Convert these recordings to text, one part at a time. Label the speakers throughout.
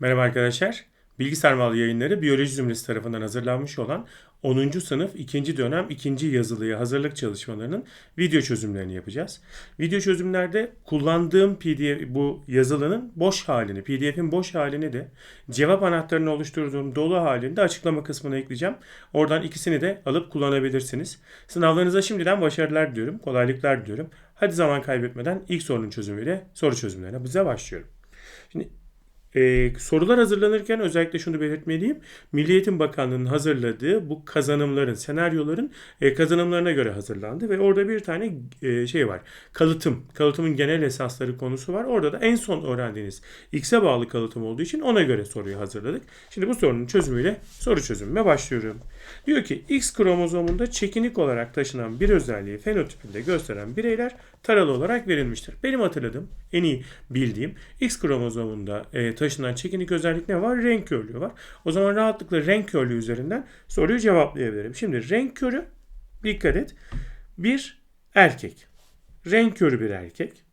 Speaker 1: Merhaba arkadaşlar. Bilgisayar Mal Yayınları Biyoloji Zümresi tarafından hazırlanmış olan 10. sınıf 2. dönem 2. yazılıya hazırlık çalışmalarının video çözümlerini yapacağız. Video çözümlerde kullandığım PDF bu yazılının boş halini, PDF'in boş halini de cevap anahtarını oluşturduğum dolu halinde açıklama kısmına ekleyeceğim. Oradan ikisini de alıp kullanabilirsiniz. Sınavlarınıza şimdiden başarılar diliyorum, kolaylıklar diliyorum. Hadi zaman kaybetmeden ilk sorunun çözümüyle soru çözümlerine bize başlıyorum. Şimdi ee, sorular hazırlanırken özellikle şunu belirtmeliyim. Milli Eğitim Bakanlığı'nın hazırladığı bu kazanımların, senaryoların e, kazanımlarına göre hazırlandı ve orada bir tane e, şey var. Kalıtım, kalıtımın genel esasları konusu var. Orada da en son öğrendiğiniz X'e bağlı kalıtım olduğu için ona göre soruyu hazırladık. Şimdi bu sorunun çözümüyle soru çözümüme başlıyorum. Diyor ki X kromozomunda çekinik olarak taşınan bir özelliği fenotipinde gösteren bireyler taralı olarak verilmiştir. Benim hatırladığım, en iyi bildiğim X kromozomunda e, taşınan çekinik özellik ne var? Renk körlüğü var. O zaman rahatlıkla renk körlüğü üzerinden soruyu cevaplayabilirim. Şimdi renk körü dikkat et. Bir erkek. Renk körü bir erkek.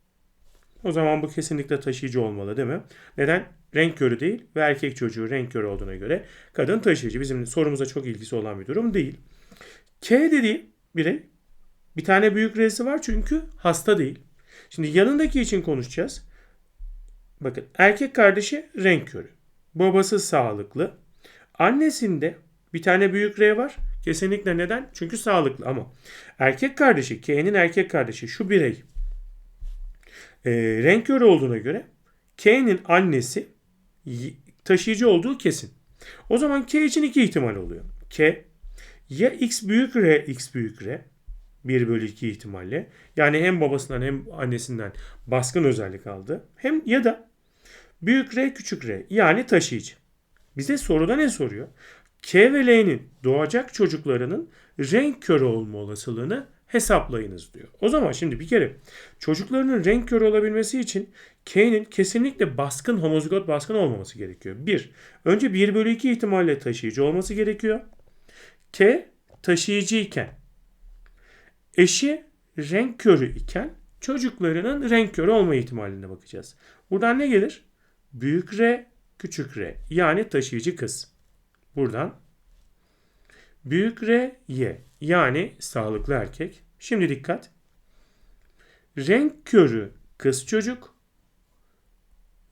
Speaker 1: O zaman bu kesinlikle taşıyıcı olmalı değil mi? Neden? Renk körü değil ve erkek çocuğu renk körü olduğuna göre kadın taşıyıcı. Bizim sorumuza çok ilgisi olan bir durum değil. K dediği birey bir tane büyük R'si var çünkü hasta değil. Şimdi yanındaki için konuşacağız. Bakın erkek kardeşi renk körü. Babası sağlıklı. Annesinde bir tane büyük R var. Kesinlikle neden? Çünkü sağlıklı ama erkek kardeşi, K'nin erkek kardeşi şu birey e, renk körü olduğuna göre K'nin annesi taşıyıcı olduğu kesin. O zaman K için iki ihtimal oluyor. K ya X büyük R, X büyük R 1 bölü 2 ihtimalle. Yani hem babasından hem annesinden baskın özellik aldı. Hem ya da büyük R küçük R yani taşıyıcı. Bize soruda ne soruyor? K ve L'nin doğacak çocuklarının renk körü olma olasılığını hesaplayınız diyor. O zaman şimdi bir kere çocuklarının renk körü olabilmesi için K'nin kesinlikle baskın homozigot baskın olmaması gerekiyor. Bir, önce 1 bölü 2 ihtimalle taşıyıcı olması gerekiyor. K taşıyıcı iken eşi renk körü iken çocuklarının renk körü olma ihtimaline bakacağız. Buradan ne gelir? Büyük R, küçük R. Yani taşıyıcı kız. Buradan büyük R, Y. Yani sağlıklı erkek. Şimdi dikkat. Renk körü kız çocuk.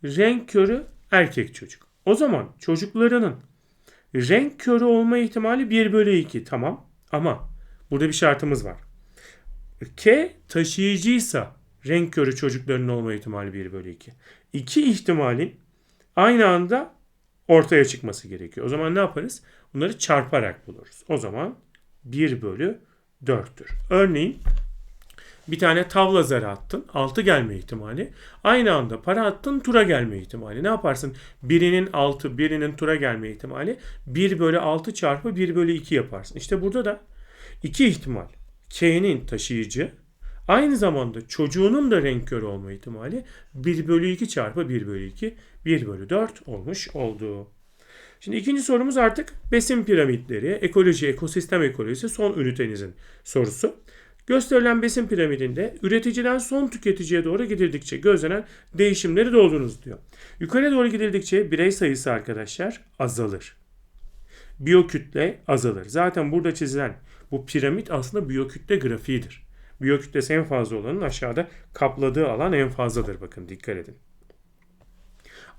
Speaker 1: Renk körü erkek çocuk. O zaman çocuklarının renk körü olma ihtimali 1 bölü 2. Tamam. Ama burada bir şartımız var. K taşıyıcıysa renk körü çocukların olma ihtimali 1 bölü 2. İki ihtimalin aynı anda ortaya çıkması gerekiyor. O zaman ne yaparız? Bunları çarparak buluruz. O zaman 1 bölü 4'tür. Örneğin bir tane tavla zarı attın. 6 gelme ihtimali. Aynı anda para attın tura gelme ihtimali. Ne yaparsın? Birinin 6 birinin tura gelme ihtimali 1 bölü 6 çarpı 1 bölü 2 yaparsın. İşte burada da iki ihtimal. K'nin taşıyıcı aynı zamanda çocuğunun da renk körü olma ihtimali 1 bölü 2 çarpı 1 bölü 2 1 bölü 4 olmuş oldu. Şimdi ikinci sorumuz artık besin piramitleri, ekoloji, ekosistem ekolojisi son ünitenizin sorusu. Gösterilen besin piramidinde üreticiden son tüketiciye doğru gidildikçe gözlenen değişimleri doldurunuz diyor. Yukarı doğru gidildikçe birey sayısı arkadaşlar azalır. Biyokütle azalır. Zaten burada çizilen bu piramit aslında biyokütle grafiğidir. Biyokütlesi en fazla olanın aşağıda kapladığı alan en fazladır. Bakın dikkat edin.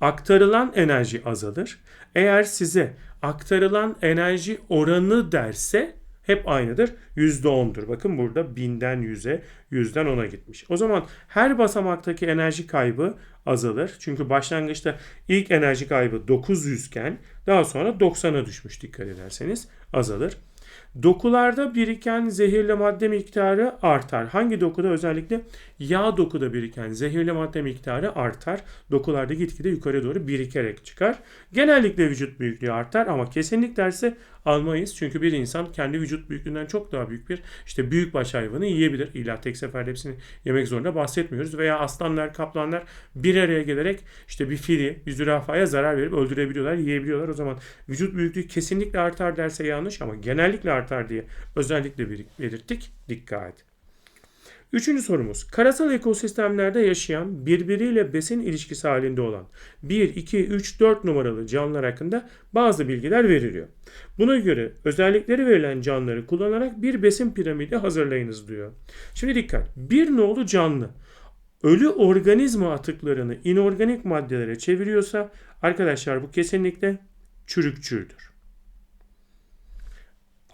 Speaker 1: Aktarılan enerji azalır. Eğer size aktarılan enerji oranı derse hep aynıdır. %10'dur. Bakın burada binden 100'e, 100'den 10'a gitmiş. O zaman her basamaktaki enerji kaybı azalır. Çünkü başlangıçta ilk enerji kaybı 900 iken daha sonra 90'a düşmüş dikkat ederseniz azalır. Dokularda biriken zehirli madde miktarı artar. Hangi dokuda özellikle yağ dokuda biriken zehirli madde miktarı artar. Dokularda gitgide yukarı doğru birikerek çıkar. Genellikle vücut büyüklüğü artar ama kesinlikle derse almayız. Çünkü bir insan kendi vücut büyüklüğünden çok daha büyük bir işte büyükbaş hayvanı yiyebilir. İlla tek seferde hepsini yemek zorunda bahsetmiyoruz. Veya aslanlar, kaplanlar bir araya gelerek işte bir fili, bir zürafaya zarar verip öldürebiliyorlar, yiyebiliyorlar. O zaman vücut büyüklüğü kesinlikle artar derse yanlış ama genellikle artar diye özellikle belirttik. Dikkat. Üçüncü sorumuz. Karasal ekosistemlerde yaşayan birbiriyle besin ilişkisi halinde olan 1, 2, 3, 4 numaralı canlılar hakkında bazı bilgiler veriliyor. Buna göre özellikleri verilen canlıları kullanarak bir besin piramidi hazırlayınız diyor. Şimdi dikkat. Bir nolu canlı ölü organizma atıklarını inorganik maddelere çeviriyorsa arkadaşlar bu kesinlikle çürükçüldür.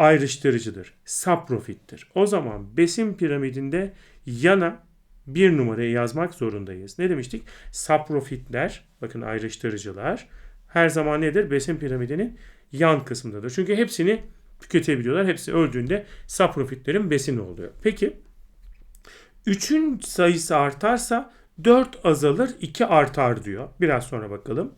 Speaker 1: Ayrıştırıcıdır. Saprofittir. O zaman besin piramidinde yana bir numarayı yazmak zorundayız. Ne demiştik? Saprofitler, bakın ayrıştırıcılar her zaman nedir? Besin piramidinin yan kısmındadır. Çünkü hepsini tüketebiliyorlar. Hepsi öldüğünde saprofitlerin besini oluyor. Peki 3'ün sayısı artarsa 4 azalır 2 artar diyor. Biraz sonra bakalım.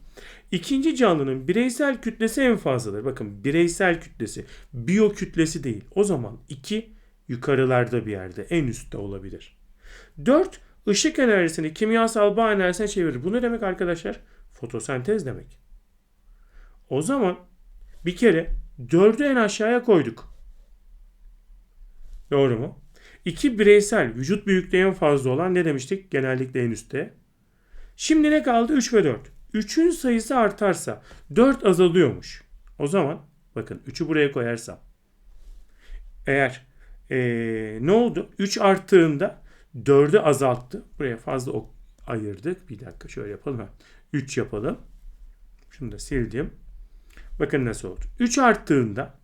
Speaker 1: İkinci canlının bireysel kütlesi en fazladır. Bakın bireysel kütlesi, biyo kütlesi değil. O zaman 2 yukarılarda bir yerde, en üstte olabilir. 4 ışık enerjisini kimyasal bağ enerjisine çevirir. Bu ne demek arkadaşlar? Fotosentez demek. O zaman bir kere 4'ü en aşağıya koyduk. Doğru mu? İki bireysel vücut büyüklüğü en fazla olan ne demiştik? Genellikle en üstte. Şimdi ne kaldı? 3 ve 4. 3'ün sayısı artarsa 4 azalıyormuş. O zaman bakın 3'ü buraya koyarsam eğer ee, ne oldu? 3 arttığında 4'ü azalttı. Buraya fazla ok ayırdık. Bir dakika şöyle yapalım. 3 yapalım. Şunu da sildim. Bakın nasıl oldu. 3 arttığında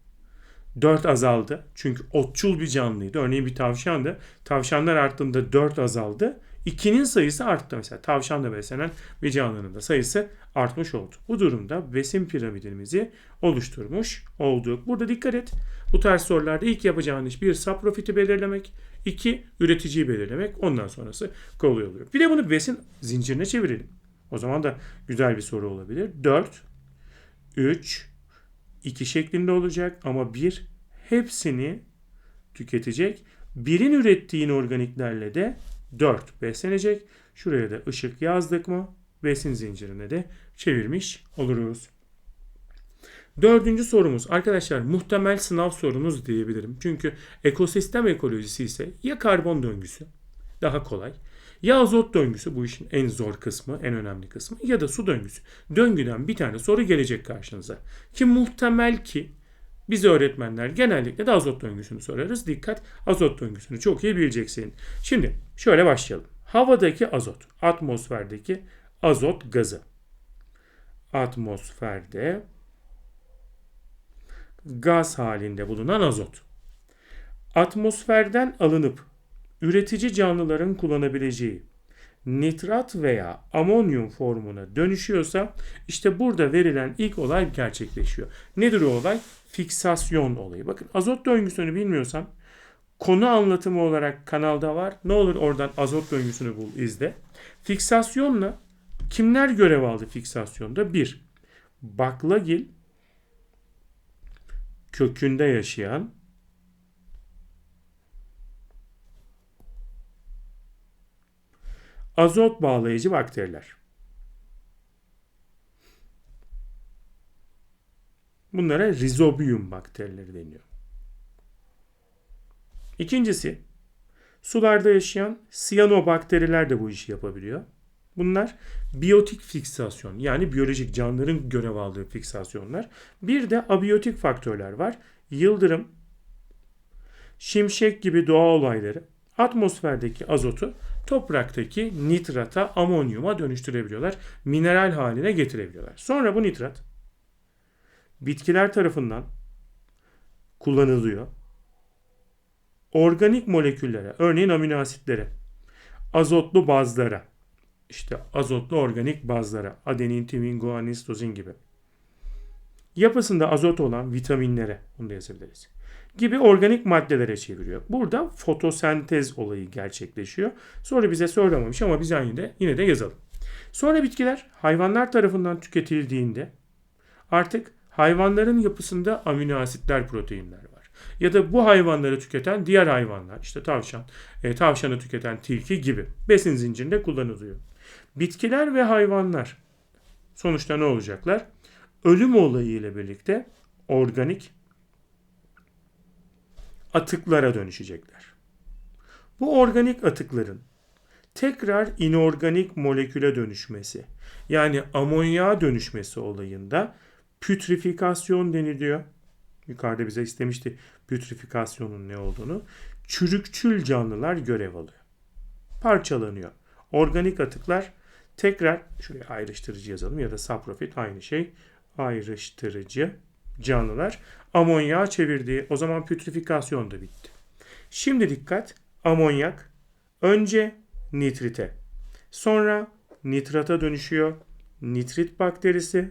Speaker 1: 4 azaldı. Çünkü otçul bir canlıydı. Örneğin bir tavşandı. Tavşanlar arttığında 4 azaldı. 2'nin sayısı arttı mesela. Tavşanla beslenen bir canlının da sayısı artmış oldu. Bu durumda besin piramidimizi oluşturmuş olduk. Burada dikkat et. Bu tarz sorularda ilk yapacağın iş bir saprofiti belirlemek, iki üreticiyi belirlemek. Ondan sonrası kolay oluyor. Bir de bunu besin zincirine çevirelim. O zaman da güzel bir soru olabilir. 4, 3, 2 şeklinde olacak ama bir hepsini tüketecek. Birin ürettiğin organiklerle de 4 beslenecek. Şuraya da ışık yazdık mı besin zincirine de çevirmiş oluruz. Dördüncü sorumuz arkadaşlar muhtemel sınav sorunuz diyebilirim. Çünkü ekosistem ekolojisi ise ya karbon döngüsü daha kolay ya azot döngüsü bu işin en zor kısmı, en önemli kısmı ya da su döngüsü. Döngüden bir tane soru gelecek karşınıza. Ki muhtemel ki biz öğretmenler genellikle de azot döngüsünü sorarız. Dikkat azot döngüsünü çok iyi bileceksin. Şimdi şöyle başlayalım. Havadaki azot, atmosferdeki azot gazı. Atmosferde gaz halinde bulunan azot. Atmosferden alınıp üretici canlıların kullanabileceği nitrat veya amonyum formuna dönüşüyorsa işte burada verilen ilk olay gerçekleşiyor. Nedir o olay? Fiksasyon olayı. Bakın azot döngüsünü bilmiyorsan konu anlatımı olarak kanalda var. Ne olur oradan azot döngüsünü bul izle. Fiksasyonla kimler görev aldı fiksasyonda? Bir, baklagil kökünde yaşayan azot bağlayıcı bakteriler. Bunlara rizobiyum bakterileri deniyor. İkincisi, sularda yaşayan siyanobakteriler de bu işi yapabiliyor. Bunlar biyotik fiksasyon yani biyolojik canlıların görev aldığı fiksasyonlar. Bir de abiyotik faktörler var. Yıldırım, şimşek gibi doğa olayları atmosferdeki azotu topraktaki nitrata, amonyuma dönüştürebiliyorlar. Mineral haline getirebiliyorlar. Sonra bu nitrat bitkiler tarafından kullanılıyor. Organik moleküllere, örneğin amino asitlere, azotlu bazlara, işte azotlu organik bazlara, adenin, timin, guanin, sitozin gibi. Yapısında azot olan vitaminlere, bunu da yazabiliriz gibi organik maddelere çeviriyor. Burada fotosentez olayı gerçekleşiyor. Sonra bize söylememiş ama biz yine de, yine de yazalım. Sonra bitkiler hayvanlar tarafından tüketildiğinde artık hayvanların yapısında amino asitler, proteinler var. Ya da bu hayvanları tüketen diğer hayvanlar, işte tavşan, e, tavşanı tüketen tilki gibi besin zincirinde kullanılıyor. Bitkiler ve hayvanlar sonuçta ne olacaklar? Ölüm olayı ile birlikte organik atıklara dönüşecekler. Bu organik atıkların tekrar inorganik moleküle dönüşmesi yani amonyağa dönüşmesi olayında pütrifikasyon deniliyor. Yukarıda bize istemişti pütrifikasyonun ne olduğunu. Çürükçül canlılar görev alıyor. Parçalanıyor. Organik atıklar tekrar şuraya ayrıştırıcı yazalım ya da saprofit aynı şey. Ayrıştırıcı canlılar amonyağa çevirdiği o zaman pütrifikasyon da bitti. Şimdi dikkat amonyak önce nitrite sonra nitrata dönüşüyor. Nitrit bakterisi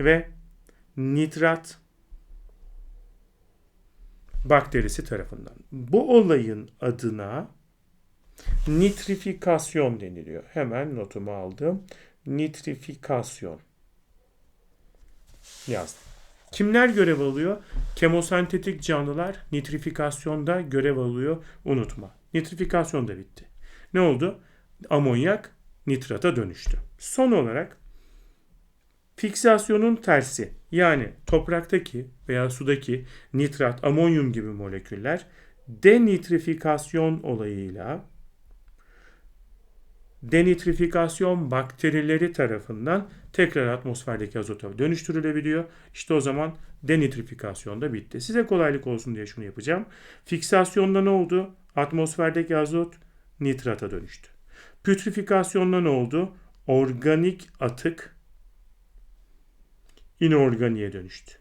Speaker 1: ve nitrat bakterisi tarafından. Bu olayın adına nitrifikasyon deniliyor. Hemen notumu aldım. Nitrifikasyon yazdım. Kimler görev alıyor? Kemosentetik canlılar nitrifikasyonda görev alıyor. Unutma. Nitrifikasyon da bitti. Ne oldu? Amonyak nitrata dönüştü. Son olarak fiksasyonun tersi yani topraktaki veya sudaki nitrat, amonyum gibi moleküller denitrifikasyon olayıyla denitrifikasyon bakterileri tarafından tekrar atmosferdeki azota dönüştürülebiliyor. İşte o zaman denitrifikasyon da bitti. Size kolaylık olsun diye şunu yapacağım. Fiksasyonda ne oldu? Atmosferdeki azot nitrata dönüştü. Pütrifikasyonda ne oldu? Organik atık inorganiye dönüştü.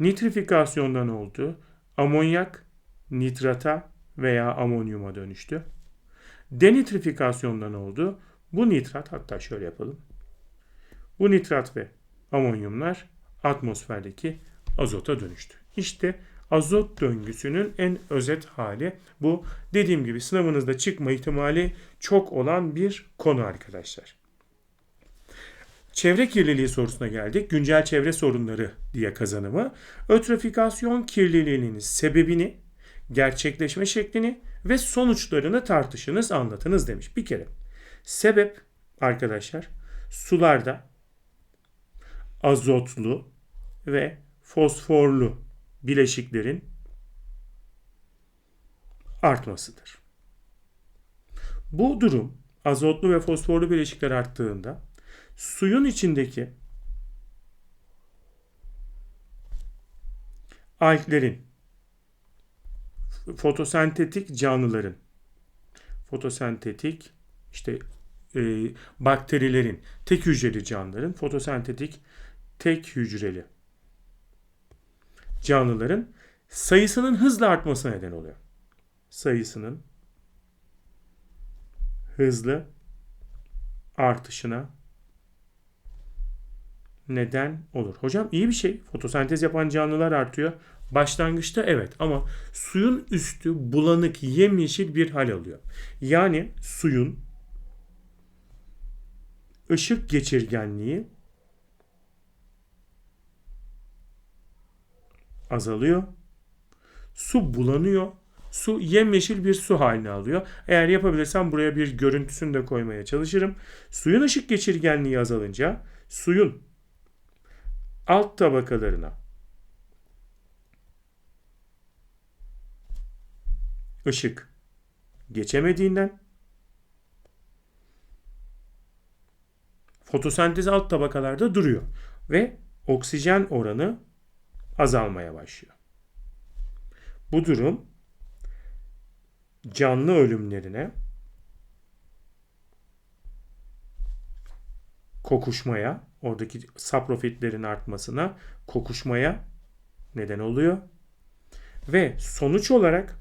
Speaker 1: Nitrifikasyonda ne oldu? Amonyak nitrata veya amonyuma dönüştü. Denitrifikasyonda ne oldu? Bu nitrat hatta şöyle yapalım. Bu nitrat ve amonyumlar atmosferdeki azota dönüştü. İşte azot döngüsünün en özet hali bu. Dediğim gibi sınavınızda çıkma ihtimali çok olan bir konu arkadaşlar. Çevre kirliliği sorusuna geldik. Güncel çevre sorunları diye kazanımı. Ötrofikasyon kirliliğinin sebebini, gerçekleşme şeklini ve sonuçlarını tartışınız, anlatınız demiş. Bir kere sebep arkadaşlar sularda azotlu ve fosforlu bileşiklerin artmasıdır. Bu durum azotlu ve fosforlu bileşikler arttığında suyun içindeki alglerin fotosentetik canlıların fotosentetik işte e, bakterilerin tek hücreli canlıların fotosentetik tek hücreli canlıların sayısının hızla artmasına neden oluyor. Sayısının hızlı artışına neden olur. Hocam iyi bir şey. Fotosentez yapan canlılar artıyor. Başlangıçta evet ama suyun üstü bulanık yemyeşil bir hal alıyor. Yani suyun ışık geçirgenliği azalıyor. Su bulanıyor. Su yemyeşil bir su haline alıyor. Eğer yapabilirsem buraya bir görüntüsünü de koymaya çalışırım. Suyun ışık geçirgenliği azalınca suyun alt tabakalarına ışık geçemediğinden fotosentez alt tabakalarda duruyor ve oksijen oranı azalmaya başlıyor. Bu durum canlı ölümlerine kokuşmaya, oradaki saprofitlerin artmasına, kokuşmaya neden oluyor. Ve sonuç olarak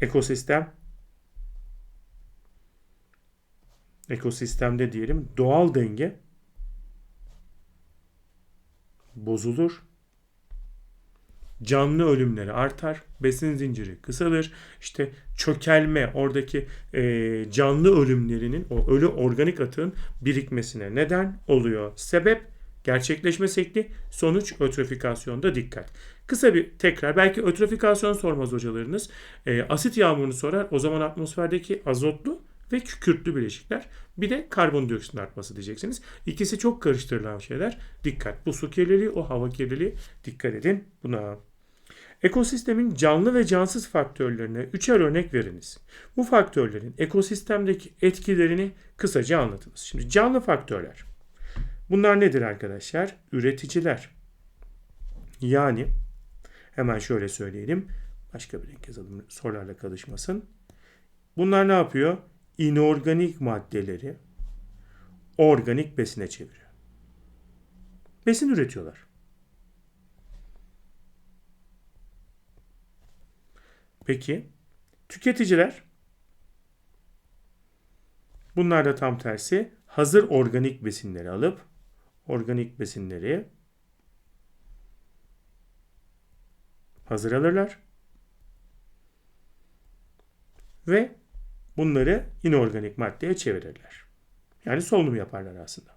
Speaker 1: ekosistem ekosistemde diyelim doğal denge bozulur. Canlı ölümleri artar, besin zinciri kısalır. İşte çökelme, oradaki e, canlı ölümlerinin, o ölü organik atığın birikmesine neden oluyor. Sebep gerçekleşme şekli, sonuç ötrofikasyonda dikkat. Kısa bir tekrar, belki ötrofikasyon sormaz hocalarınız. E, asit yağmurunu sorar, o zaman atmosferdeki azotlu ve kükürtlü bileşikler. Bir de karbondioksit artması diyeceksiniz. İkisi çok karıştırılan şeyler. Dikkat. Bu su kirliliği, o hava kirliliği. Dikkat edin buna. Ekosistemin canlı ve cansız faktörlerine üçer örnek veriniz. Bu faktörlerin ekosistemdeki etkilerini kısaca anlatınız. Şimdi canlı faktörler. Bunlar nedir arkadaşlar? Üreticiler. Yani hemen şöyle söyleyelim. Başka bir renk yazalım sorularla karışmasın. Bunlar ne yapıyor? İnorganik maddeleri organik besine çeviriyor. Besin üretiyorlar. Peki tüketiciler bunlar da tam tersi hazır organik besinleri alıp organik besinleri hazır alırlar ve bunları inorganik maddeye çevirirler. Yani solunum yaparlar aslında.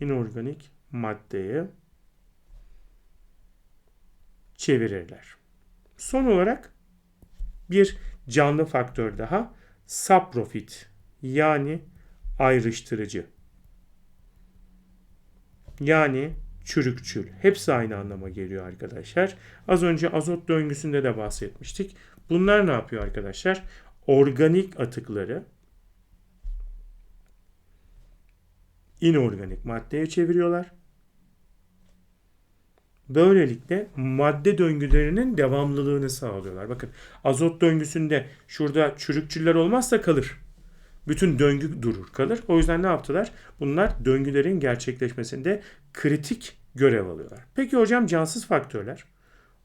Speaker 1: İnorganik maddeyi çevirirler. Son olarak bir canlı faktör daha saprofit yani ayrıştırıcı. Yani çürükçül. Hepsi aynı anlama geliyor arkadaşlar. Az önce azot döngüsünde de bahsetmiştik. Bunlar ne yapıyor arkadaşlar? Organik atıkları inorganik maddeye çeviriyorlar. Böylelikle madde döngülerinin devamlılığını sağlıyorlar. Bakın azot döngüsünde şurada çürükçüller olmazsa kalır. Bütün döngü durur kalır. O yüzden ne yaptılar? Bunlar döngülerin gerçekleşmesinde kritik görev alıyorlar. Peki hocam cansız faktörler.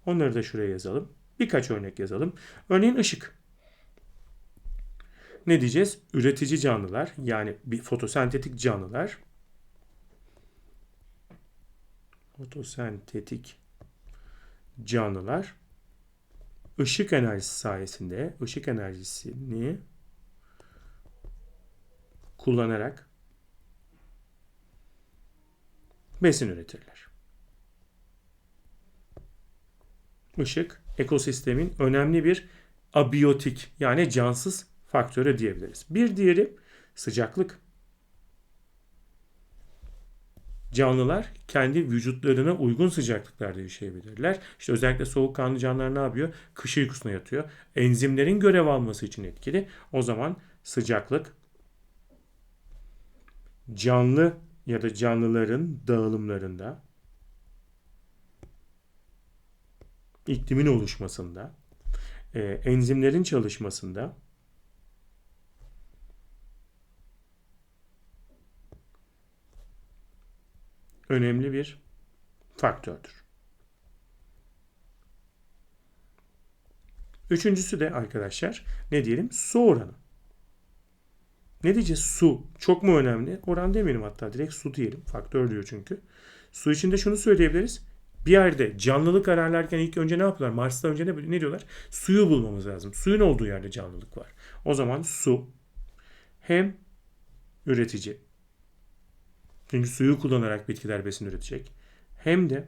Speaker 1: Onları da şuraya yazalım. Birkaç örnek yazalım. Örneğin ışık. Ne diyeceğiz? Üretici canlılar yani bir fotosentetik canlılar fotosentetik canlılar ışık enerjisi sayesinde ışık enerjisini kullanarak besin üretirler. Işık ekosistemin önemli bir abiyotik yani cansız faktörü diyebiliriz. Bir diğeri sıcaklık. Canlılar kendi vücutlarına uygun sıcaklıklarda yaşayabilirler. İşte özellikle soğukkanlı canlılar ne yapıyor? Kış uykusuna yatıyor. Enzimlerin görev alması için etkili. O zaman sıcaklık canlı ya da canlıların dağılımlarında iklimin oluşmasında, e, enzimlerin çalışmasında önemli bir faktördür. Üçüncüsü de arkadaşlar ne diyelim? Su oranı. Ne diyeceğiz? Su. Çok mu önemli? Oran demeyelim hatta direkt su diyelim. Faktör diyor çünkü. Su içinde şunu söyleyebiliriz. Bir yerde canlılık ararlarken ilk önce ne yapıyorlar? Mars'ta önce ne, ne diyorlar? Suyu bulmamız lazım. Suyun olduğu yerde canlılık var. O zaman su hem üretici çünkü suyu kullanarak bitkiler besin üretecek. Hem de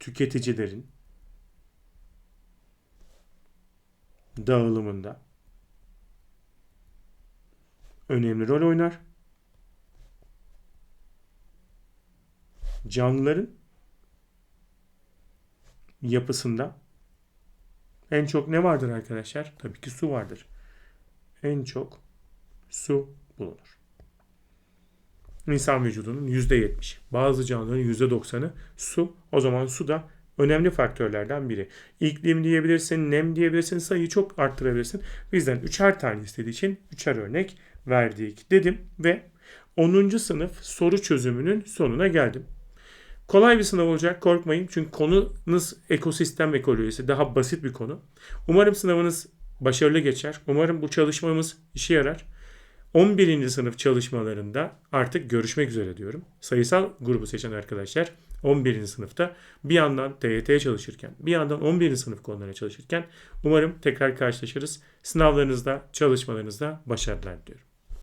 Speaker 1: tüketicilerin dağılımında önemli rol oynar. Canlıların yapısında en çok ne vardır arkadaşlar? Tabii ki su vardır. En çok su bulunur. İnsan vücudunun %70, bazı canlıların %90'ı su. O zaman su da önemli faktörlerden biri. İklim diyebilirsin, nem diyebilirsin, sayıyı çok arttırabilirsin. Bizden üçer tane istediği için üçer örnek verdik dedim ve 10. sınıf soru çözümünün sonuna geldim. Kolay bir sınav olacak korkmayın çünkü konunuz ekosistem ekolojisi daha basit bir konu. Umarım sınavınız başarılı geçer. Umarım bu çalışmamız işe yarar. 11. sınıf çalışmalarında artık görüşmek üzere diyorum. Sayısal grubu seçen arkadaşlar 11. sınıfta bir yandan TYT çalışırken bir yandan 11. sınıf konularına çalışırken umarım tekrar karşılaşırız. Sınavlarınızda, çalışmalarınızda başarılar diliyorum.